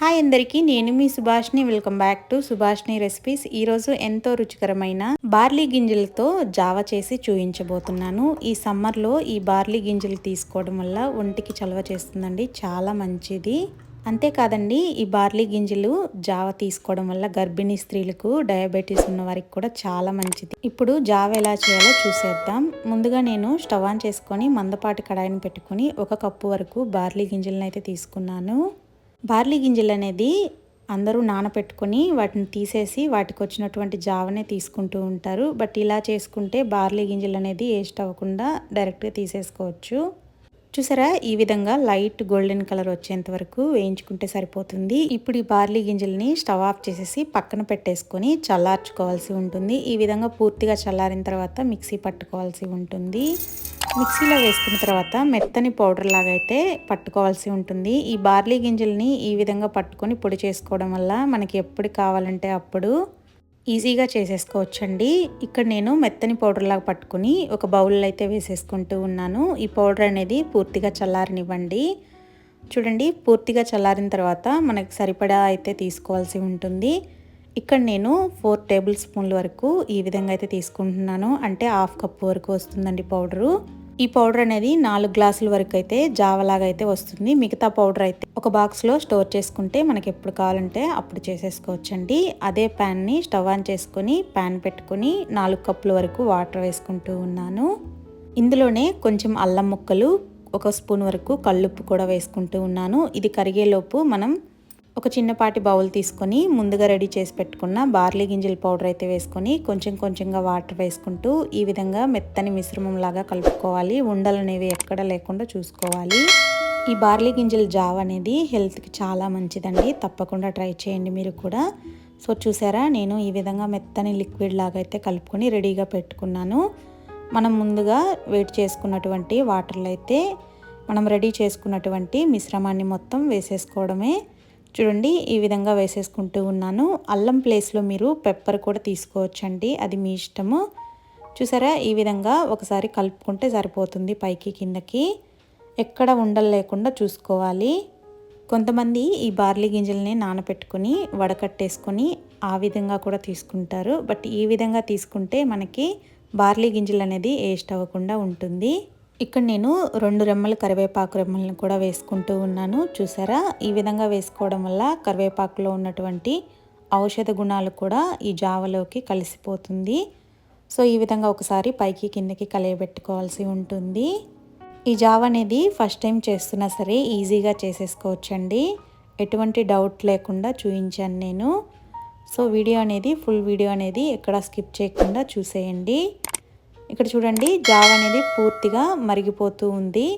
Hi అందరికీ నేను మీ Subhashini welcome back to Subhashini recipes. ఈరోజు ఎంతో రుచికరమైన బార్లీ గింజలతో జావ చేసి చూయించబోతున్నాను. ఈ సమ్మర్లో ఈ బార్లీ గింజలు తీసుకోవడం వల్ల ఒంటికి చలవ చేస్తుందండి. చాలా మంచిది. అంతేకాదండి ఈ బార్లీ గింజలు జావ తీసుకోవడం వల్ల గర్భిణీ స్త్రీలకు డయాబెటీస్ ఉన్న వారికి కూడా చాలా మంచిది. ఇప్పుడు జావ ఎలా చేయాలో చూసేద్దాం. ముందుగా నేను స్టవ్ ఆన్ చేసుకొని మందపాటి కడాయిని పెట్టుకొని ఒక కప్పు వరకు బార్లీ గింజలను అయితే తీసుకున్నాను. బార్లీ గింజలు అనేది అందరూ నానపెట్టుకొని వాటిని తీసేసి వాటికి వచ్చినటువంటి జావనే తీసుకుంటూ ఉంటారు. బట్ ఇలా చేసుకుంటే బార్లీ గింజలు అనేది వేస్ట్ అవ్వకుండా డైరెక్ట్గా తీసేసుకోవచ్చు. చూసారా? ఈ విధంగా లైట్ గోల్డెన్ కలర్ వచ్చేంత వరకు వేయించుకుంటే సరిపోతుంది. ఇప్పుడు ఈ బార్లీ గింజల్ని స్టవ్ ఆఫ్ చేసేసి పక్కన పెట్టేసుకొని చల్లార్చుకోవాల్సి ఉంటుంది. ఈ విధంగా పూర్తిగా చల్లారిన తర్వాత మిక్సీ పట్టుకోవాల్సి ఉంటుంది. మిక్సీలో వేసుకున్న తర్వాత మెత్తని పౌడర్ లాగా అయితే పట్టుకోవాల్సి ఉంటుంది. ఈ బార్లీ గింజల్ని ఈ విధంగా పట్టుకొని పొడి చేసుకోవడం వల్ల మనకి ఎప్పుడు కావాలంటే అప్పుడు ఈజీగా చేసేసుకోవచ్చండి. ఇక్కడ నేను మెత్తని పౌడర్ లాగా పట్టుకుని ఒక బౌల్లో అయితే వేసేసుకుంటూ ఉన్నాను. ఈ పౌడర్ అనేది పూర్తిగా చల్లారనివ్వండి. చూడండి పూర్తిగా చల్లారిన తర్వాత మనకి సరిపడా అయితే తీసుకోవాల్సి ఉంటుంది. ఇక్కడ నేను ఫోర్ టేబుల్ స్పూన్ల వరకు ఈ విధంగా అయితే తీసుకుంటున్నాను. అంటే హాఫ్ కప్ వరకు వస్తుందండి పౌడరు. ఈ పౌడర్ అనేది నాలుగు గ్లాసుల వరకు అయితే జావలాగా అయితే వస్తుంది. మిగతా పౌడర్ అయితే ఒక బాక్స్లో స్టోర్ చేసుకుంటే మనకి ఎప్పుడు కావాలంటే అప్పుడు చేసేసుకోవచ్చండి. అదే ప్యాన్ని స్టవ్ ఆన్ చేసుకొని ప్యాన్ పెట్టుకొని నాలుగు కప్పుల వరకు వాటర్ వేసుకుంటూ ఉన్నాను. ఇందులోనే కొంచెం అల్లం ముక్కలు ఒక స్పూన్ వరకు కల్లుప్పు కూడా వేసుకుంటూ ఉన్నాను. ఇది కరిగేలోపు మనం ఒక చిన్నపాటి బౌల్ తీసుకొని ముందుగా రెడీ చేసి పెట్టుకున్న బార్లీ గింజల పౌడర్ అయితే వేసుకొని కొంచెం కొంచెంగా వాటర్ వేసుకుంటూ ఈ విధంగా మెత్తని మిశ్రమం లాగా కలుపుకోవాలి. ఉండలు అనేవి ఎక్కడ లేకుండా చూసుకోవాలి. ఈ బార్లీ గింజల జావ్ అనేది హెల్త్కి చాలా మంచిదండి. తప్పకుండా ట్రై చేయండి మీరు కూడా. సో చూసారా? నేను ఈ విధంగా మెత్తని లిక్విడ్ లాగా అయితే కలుపుకొని రెడీగా పెట్టుకున్నాను. మనం ముందుగా వెయిట్ చేసుకున్నటువంటి వాటర్లో అయితే మనం రెడీ చేసుకున్నటువంటి మిశ్రమాన్ని మొత్తం వేసేసుకోవడమే. చూడండి ఈ విధంగా వేసేసుకుంటూ ఉన్నాను. అల్లం ప్లేస్లో మీరు పెప్పర్ కూడా తీసుకోవచ్చండి అది మీ ఇష్టము. చూసారా ఈ విధంగా ఒకసారి కలుపుకుంటే సరిపోతుంది పైకి కిందకి. ఎక్కడ ఉండలు లేకుండా చూసుకోవాలి. కొంతమంది ఈ బార్లీ గింజల్ని నానపెట్టుకుని వడకట్టేసుకొని ఆ విధంగా కూడా తీసుకుంటారు. బట్ ఈ విధంగా తీసుకుంటే మనకి బార్లీ గింజలు అనేది వేస్ట్ అవ్వకుండా ఉంటుంది. ఇక్కడ నేను రెండు రెమ్మలు కరివేపాకు రెమ్మలను కూడా వేసుకుంటూ ఉన్నాను. చూసారా? ఈ విధంగా వేసుకోవడం వల్ల కరివేపాకులో ఉన్నటువంటి ఔషధ గుణాలు కూడా ఈ జావలోకి కలిసిపోతుంది. సో ఈ విధంగా ఒకసారి పైకి కిందకి కలియబెట్టుకోవాల్సి ఉంటుంది. ఈ జావ అనేది ఫస్ట్ టైం చేస్తున్నా సరే ఈజీగా చేసేసుకోవచ్చండి. ఎటువంటి డౌట్ లేకుండా చూపించాను నేను. సో వీడియో అనేది ఫుల్ వీడియో అనేది ఎక్కడ స్కిప్ చేయకుండా చూసేయండి. ఇక్కడ చూడండి జావ అనేది పూర్తిగా మరిగిపోతూ ఉంది.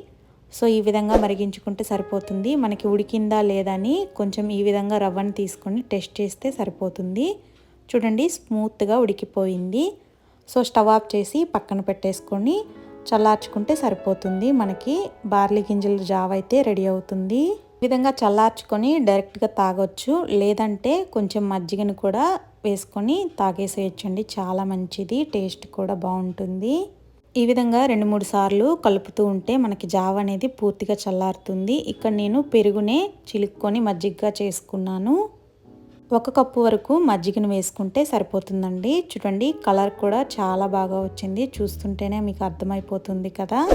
సో ఈ విధంగా మరిగించుకుంటే సరిపోతుంది. మనకి ఉడికిందా లేదా అని కొంచెం ఈ విధంగా రవ్వని తీసుకొని టెస్ట్ చేస్తే సరిపోతుంది. చూడండి స్మూత్గా ఉడికిపోయింది. సో స్టవ్ ఆఫ్ చేసి పక్కన పెట్టేసుకొని చల్లార్చుకుంటే సరిపోతుంది. మనకి బార్లీ గింజల జావ అయితే రెడీ అవుతుంది. ఈ విధంగా చల్లార్చుకొని డైరెక్ట్గా తాగొచ్చు. లేదంటే కొంచెం మజ్జిగను కూడా వేసుకొని తాగేసేయచ్చండి. చాలా మంచిది. టేస్ట్ కూడా బాగుంటుంది. ఈ విధంగా రెండు మూడు సార్లు కలుపుతూ ఉంటే మనకి జావ అనేది పూర్తిగా చల్లారుతుంది. ఇక్కడ నేను పెరుగునే చిలుక్కొని మజ్జిగగా చేసుకున్నాను. ఒక కప్పు వరకు మజ్జిగను వేసుకుంటే సరిపోతుందండి. చూడండి కలర్ కూడా చాలా బాగా వచ్చింది. చూస్తుంటేనే మీకు అర్థమైపోతుంది కదా.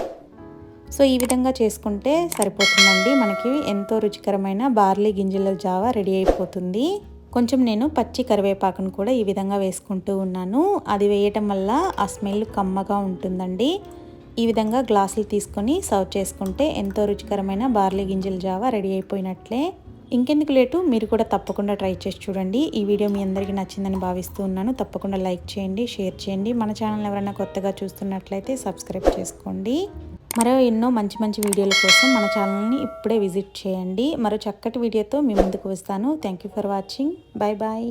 సో ఈ విధంగా చేసుకుంటే సరిపోతుందండి. మనకి ఎంతో రుచికరమైన బార్లీ గింజల జావ రెడీ అయిపోతుంది. కొంచెం నేను పచ్చి కరివేపాకును కూడా ఈ విధంగా వేసుకుంటూ ఉన్నాను. అది వేయటం వల్ల ఆ స్మెల్ కమ్మగా ఉంటుందండి. ఈ విధంగా గ్లాసులు తీసుకొని సర్వ్ చేసుకుంటే ఎంతో రుచికరమైన బార్లీ గింజల జావా రెడీ అయిపోయినట్లే. ఇంకెందుకు లేటు మీరు కూడా తప్పకుండా ట్రై చేసి చూడండి. ఈ వీడియో మీ అందరికీ నచ్చిందని భావిస్తూ ఉన్నాను. తప్పకుండా లైక్ చేయండి షేర్ చేయండి. మన ఛానల్ ఎవరైనా కొత్తగా చూస్తున్నట్లయితే సబ్స్క్రైబ్ చేసుకోండి. మరో ఎన్నో మంచి మంచి వీడియోల కోసం మన ఛానల్ని ఇప్పుడే విజిట్ చేయండి. మరో చక్కటి వీడియోతో మీ ముందుకు వస్తాను. Thank you for watching bye bye